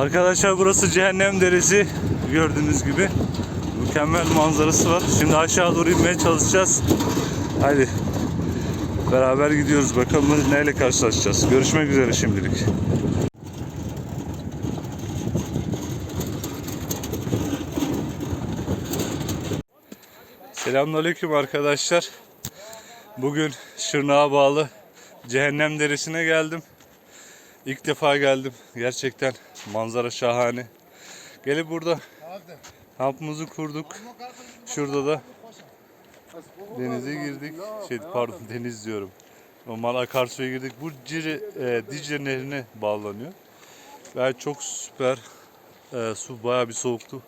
Arkadaşlar burası Cehennem Deresi. Gördüğünüz gibi. Mükemmel manzarası var. Şimdi aşağı doğru inmeye çalışacağız. Hadi. Beraber gidiyoruz. Bakalım neyle karşılaşacağız. Görüşmek üzere şimdilik. Selamünaleyküm arkadaşlar. Bugün Şırnak'a bağlı Cehennem Deresi'ne geldim. İlk defa geldim. Gerçekten manzara şahane. Gelip burada kampımızı kurduk. Şurada da denize girdik. Şey pardon deniz diyorum. Normal akarsuya girdik. Bu Cire, e, Dicle Nehri'ne bağlanıyor. Ve çok süper. E, su bayağı bir soğuktu.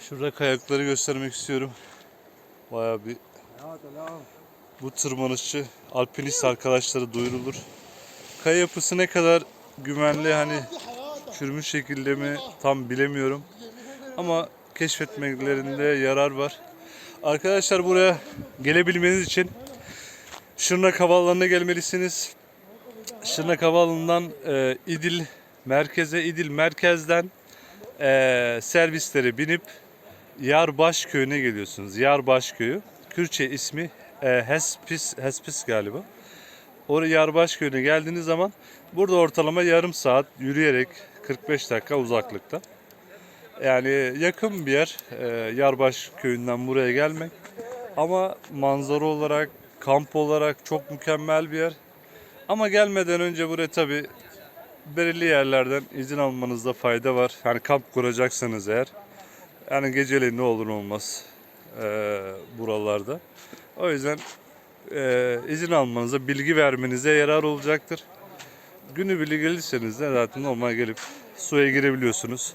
Şurada kayakları göstermek istiyorum. Bayağı bir bu tırmanışçı alpinist arkadaşları duyurulur. Kaya yapısı ne kadar güvenli hani çürümüş şekilde mi tam bilemiyorum. Ama keşfetmelerinde yarar var. Arkadaşlar buraya gelebilmeniz için Şırnak Havaalanı'na gelmelisiniz. Şırnak Havaalanı'ndan e, İdil merkeze, İdil merkezden e, servisleri binip Yarbaş köyüne geliyorsunuz. Yarbaş köyü. Kürtçe ismi e, Hespis, Hespis galiba. Oraya Yarbaş köyüne geldiğiniz zaman burada ortalama yarım saat yürüyerek 45 dakika uzaklıkta. Yani yakın bir yer e, Yarbaş köyünden buraya gelmek. Ama manzara olarak, kamp olarak çok mükemmel bir yer. Ama gelmeden önce buraya tabi belirli yerlerden izin almanızda fayda var. Yani kamp kuracaksanız eğer. Yani geceleyin ne olur olmaz e, buralarda. O yüzden e, izin almanıza, bilgi vermenize yarar olacaktır. Günübirlik gelirseniz de zaten normal gelip suya girebiliyorsunuz.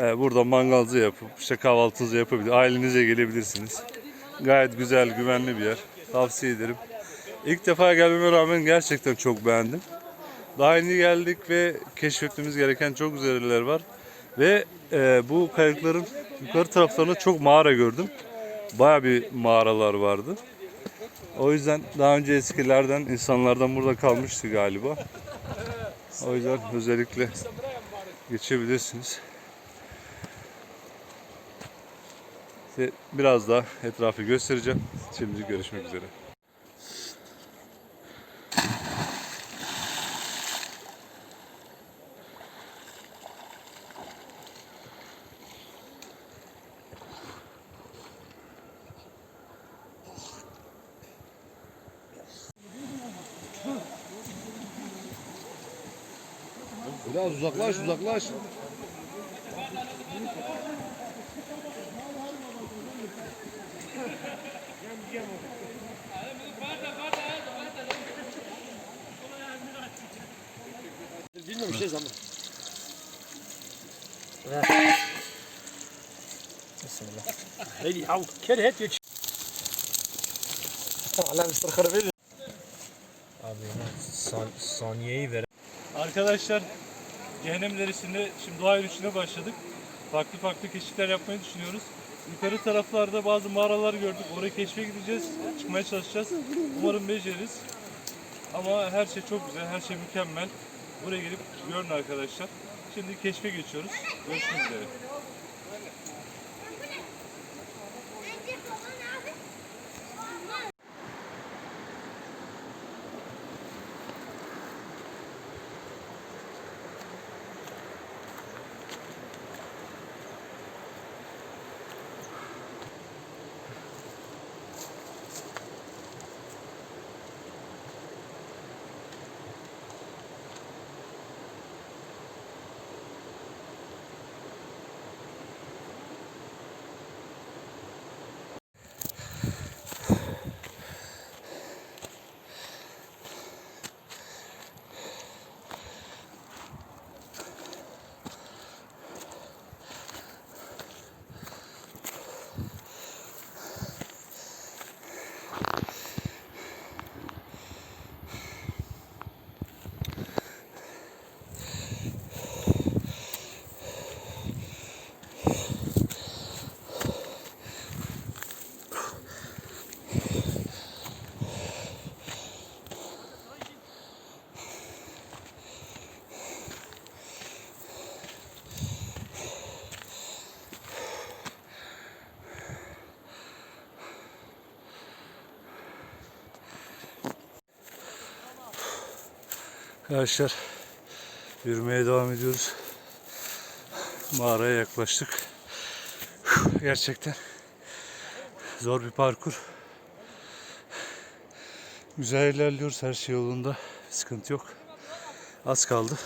E, burada mangalınızı yapıp işte kahvaltınızı yapabilir, ailenize gelebilirsiniz. Gayet güzel, güvenli bir yer. Tavsiye ederim. İlk defa gelmeme rağmen gerçekten çok beğendim. Daha yeni geldik ve keşfetmemiz gereken çok güzel yerler var. Ve e, bu kayıkların yukarı taraflarında çok mağara gördüm. Baya bir mağaralar vardı. O yüzden daha önce eskilerden insanlardan burada kalmıştı galiba. O yüzden özellikle geçebilirsiniz. Biraz daha etrafı göstereceğim. Şimdi görüşmek üzere. Biraz uzaklaş uzaklaş. Bilmiyorum şey zaman. Bismillah. Hadi yav kere hep geç. Allah müstahar verir. Abi san, saniyeyi ver. Arkadaşlar Cehennem Deresi'nde şimdi doğa yürüyüşüne başladık. Farklı farklı keşifler yapmayı düşünüyoruz. Yukarı taraflarda bazı mağaralar gördük. Oraya keşfe gideceğiz. Çıkmaya çalışacağız. Umarım beceririz. Ama her şey çok güzel. Her şey mükemmel. Buraya gelip görün arkadaşlar. Şimdi keşfe geçiyoruz. Görüşmek üzere. Arkadaşlar yürümeye devam ediyoruz. Mağaraya yaklaştık. Gerçekten zor bir parkur. Güzel ilerliyoruz. Her şey yolunda. Sıkıntı yok. Az kaldı.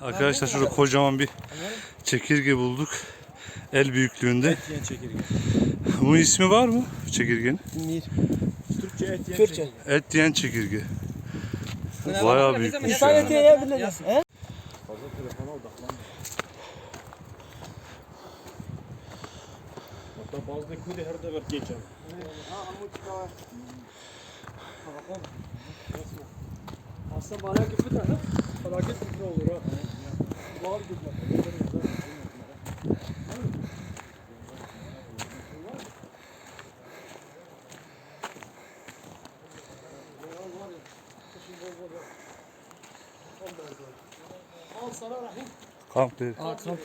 Arkadaşlar şurada kocaman bir çekirge bulduk. El büyüklüğünde. Yeni çekirge. Bunun ismi var mı çekirgenin? Türkçe et yeni Türkçe. Et diyen çekirge. Bayağı büyükmüş İnsan ya. eti yiyebiliriz. He? Hatta bazı kudi her de ver geçen. Aslında bana gibi de felaket bir olur ha. Var gibi. Al sana rahim. Kamp dedi. Aa kamp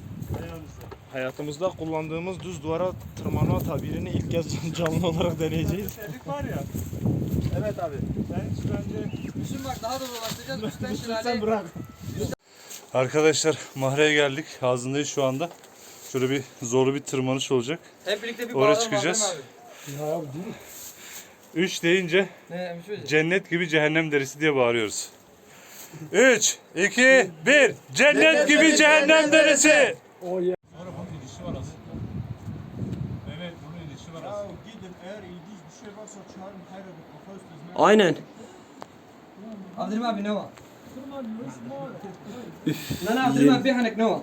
Hayatımızda kullandığımız düz duvara tırmanma tabirini ilk kez canlı olarak deneyeceğiz. Delik var ya. Evet abi. Ben hiç bence Düşün bak daha da dolaştıracağız. Üstten şelale. bırak. Arkadaşlar mağaraya geldik. Ağzındayız şu anda. Şöyle bir zorlu bir tırmanış olacak. Hep birlikte bir Oraya çıkacağız. Adem abi. 3 deyince Ne bir şey cennet gibi cehennem derisi diye bağırıyoruz. 3, 2, 1. Cennet gibi cehennem derisi. O ya. Evet bunun ilişki var Gidin eğer ilginç bir şey varsa çağırın hayır kafa üstüne. Aynen. Abdülhamid abi ne var? Ne ne Abdülhamid abi bir hanek ne var?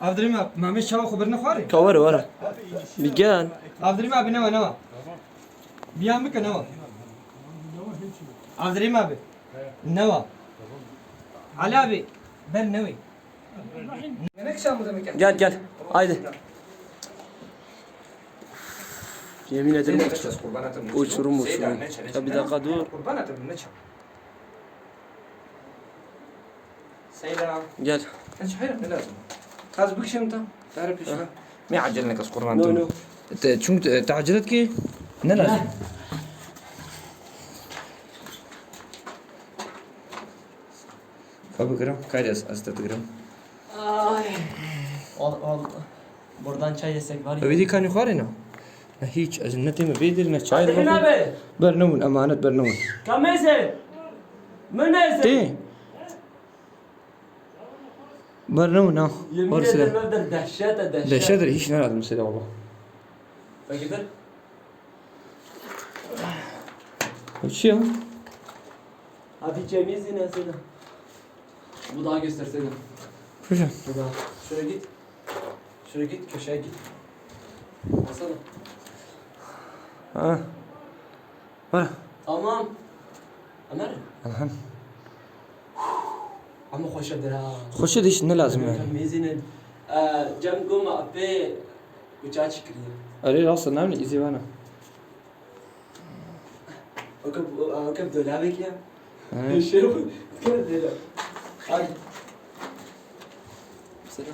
Abdülhamid abi Mehmet Şava خبرنا خاري Kavar var. Miguel. Abdülhamid abi ne var ne var? Bir an mı ne var? Abdülhamid abi ne var? Gel gel. Haydi. Yemin ederim uçurum. Uçurum uçurum. Ya bir dakika dur. Gel. Hiç ne lazım? Kaz bu kişi mi tam? Tarif işte. Ne acele ne kız kurban tüm. Çünkü tacilet ki ne lazım? Kabukram, karyas, astatgram al al buradan çay yesek var ya. Öyle kan yukarı ne? Ne hiç az ne temi vedir ne çay vedir. Ne be? Bernumun emanet bernumun. Kamese. Münese. Ti. Bernumun ha. Orası. Dehşete dehşete. Dehşete hiç ne lazım size valla. Fakirdir. Uçuyor. Hadi Cemil yine Bu daha göstersene. Hocam. Bu daha. Şöyle git. Şuraya git köşeye git. Masana. Ha. Var. Tamam. Anlar. Anam. Ama hoş eder ha. Hoş eder işte ne lazım yani? Mezinin. E, Cem goma ape uçağa çıkıyor. Öyle rastla ne bileyim izi var ne? O kap o kap dolar bekle. Ne şey bu? Kere dolar. Hadi. Selam.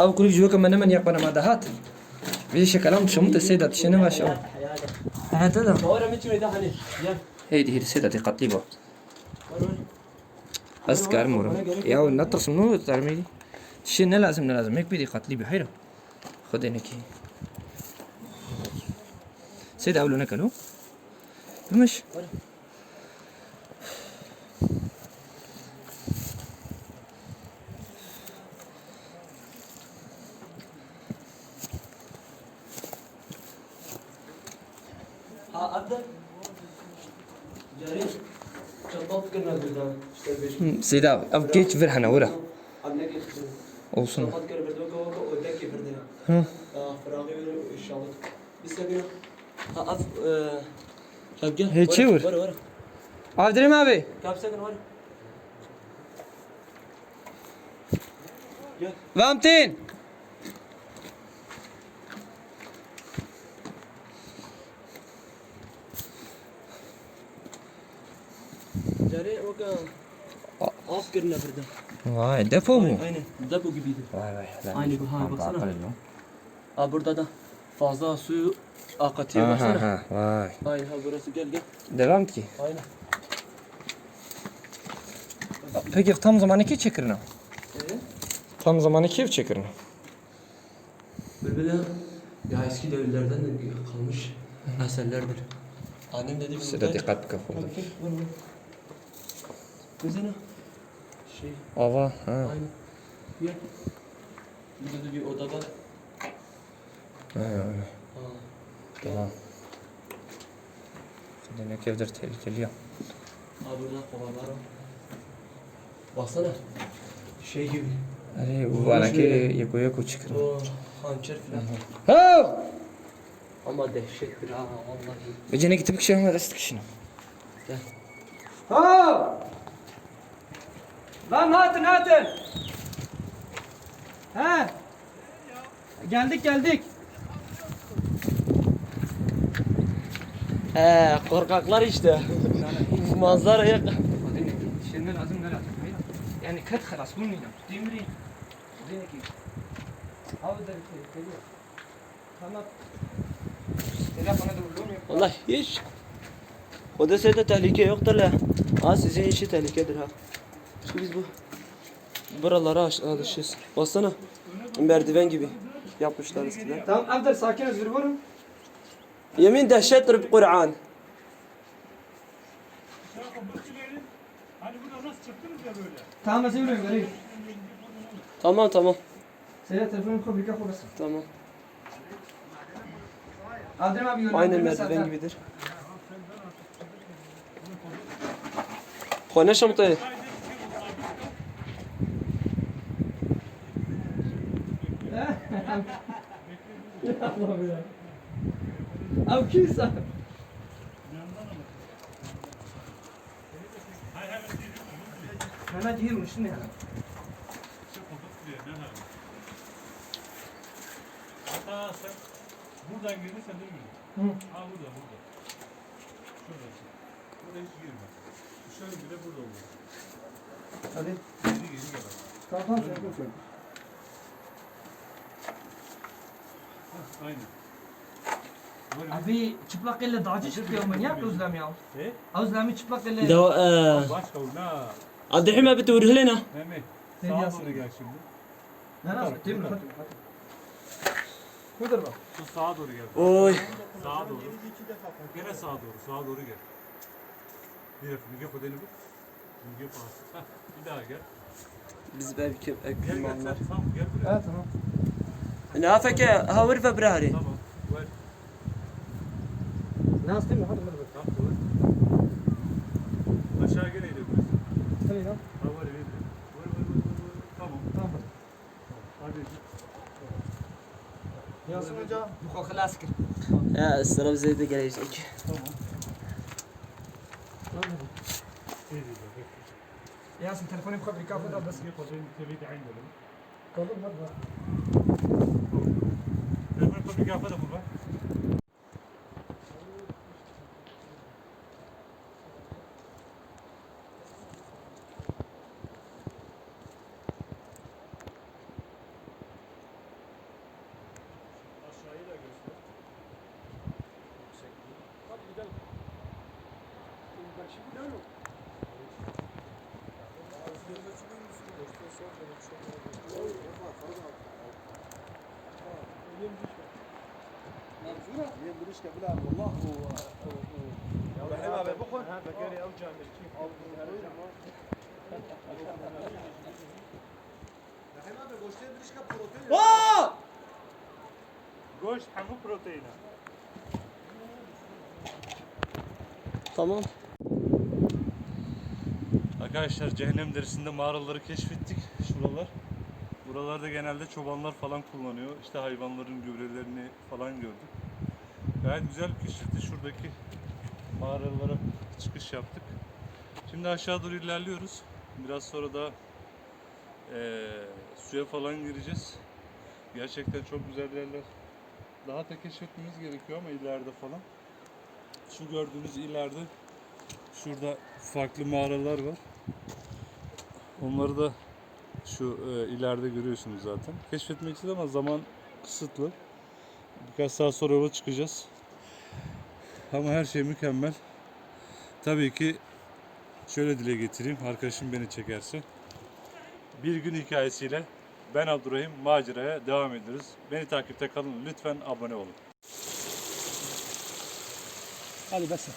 أو كل جوا كما نمن يقبل ما دهات. فيش كلام شمت السيدة شنو ما شاء هذا هيدي هي السيدة دي قطيبة بس كار مورا يا نطرس منو تعملي شنو لازم لازم هيك بدي قطيبة حلو خذ هنا كي سيدة اولو نكلو مش جاري çatal kırna birden işte beş سيد أب كيتش فرحنا ورا anne geçti وصلنا çatal kır birden ko ko ötek birden Hı. ha fıragı bir inşallah bir sebebi ha af kap gel Hey, çevir. var var عبدالرحيم أبي kap sakın var فهمتين öyle o kadar. Af görüne burada. Vay depo mu? Aynen depo gibiydi. Vay vay. Aynı bu ha baksana. Ha burada da fazla suyu akıtıyor baksana. Ha, vay. Vay ha burası gel gel. Devam ki. Aynen. Peki tam zamanı ki çekirin ha? Ee? Tam zamanı Kiev çekirin. Böyle ya eski devirlerden de kalmış eserlerdir. Annem dedi. Sıra dikkat kapıldı. Kızına şey Ava. Ha. aynı. Gel. Burada da bir oda var. Ha, ha. Ha. Tamam. Demek evdir tehlikeli ya. Ha burada kovalar var. Baksana. Şey gibi. Arey bu bana ki yeko yeko çıkır. O hançer falan. Ha! Ama dehşettir ha vallahi. Gecene gidip kişi ama destek kişinin. Gel. Ha! Lan hatın hatın. He. Geldik geldik. He korkaklar işte. Manzaraya Şimdi lazım ne lazım? Yani kat خلاص bunu yine. Demiri. Dine ki. Abi de geliyor. Tamam. Telefona da vurulmuyor. Vallahi hiç. O da de tehlike yoktur la. Ha sizin işi tehlikedir ha. Biz bu buralara alışız. Baksana. Merdiven gibi yapmışlar eskiden. Tamam Abdel sakin özür vurun. Yemin dehşettir bir Kur'an. Tamam özür dilerim vereyim. Tamam tamam. Senin telefonun fabrika burası. Tamam. Adem abi yönlendirme Aynen merdiven gibidir. Kone şamtayı. Allah'ım ya. Abi kimse. Mehmet yürümüş ne ya? Hatta sen buradan girdin sen de girdin. Hı. Ha burada burada. Şurası. Burada hiç girme. Şöyle bir de burada olur. Hadi. Geri geri gel. Tamam tamam sen Aynen. Abi çıplak elle dağcı çıkıyor manyak Özlem ya. E? Özlem'i çıplak elle. Da eee başka ne? Abdülhamid abi tuvrihlena. Mehmet. Ne Sağa diyorsun? doğru gel şimdi. Ne nasıl? Değil mi? Hadi. Budur bak. Şu sağa doğru gel. Oy. Sağa doğru. Gene sağa doğru. Sağa doğru gel. Bir dakika. Müge kodeni bu. Müge pahası. Bir daha gel. Biz belki Gel gel sen. ekmanlar. Tamam gel buraya. Evet tamam. Ne afeke havır ve brahri. Tamam. Ver. Nasıl değil mi? Hadi hadi. Tamam doğru. Aşağı gene inebilirsin. Hadi ya. Ha var evet. Var var var var. Tamam. Tamam. Hadi. Yasin Hoca. Bu kokulu asker. Ya sıra bize de gelecek. İyi değil. Bak. Yasin telefonu fabrika burada bas. Müge kodeni tebidi aynı kafa da bu بريشكا بلا والله ابراهيم ابي بخن Ha, Bekari ev camir. ابراهيم ابي قوشتين بريشكا بروتين Aa! Goş hamu proteini. Tamam. Arkadaşlar cehennem derisinde mağaraları keşfettik. Şuralar. Buralarda genelde çobanlar falan kullanıyor. İşte hayvanların gübrelerini falan gördük. Gayet güzel bir keşifti. Şuradaki mağaralara çıkış yaptık. Şimdi aşağı doğru ilerliyoruz. Biraz sonra da eee, suya falan gireceğiz. Gerçekten çok güzel yerler. Daha da keşfetmemiz gerekiyor ama ileride falan. Şu gördüğünüz ileride Şurada farklı mağaralar var. Onları da şu e, ileride görüyorsunuz zaten. Keşfetmek istedim ama zaman kısıtlı. Birkaç saat sonra yola çıkacağız. Ama her şey mükemmel. Tabii ki şöyle dile getireyim. Arkadaşım beni çekerse. Bir gün hikayesiyle ben Abdurrahim maceraya devam ediyoruz. Beni takipte kalın. Lütfen abone olun. Hadi bas.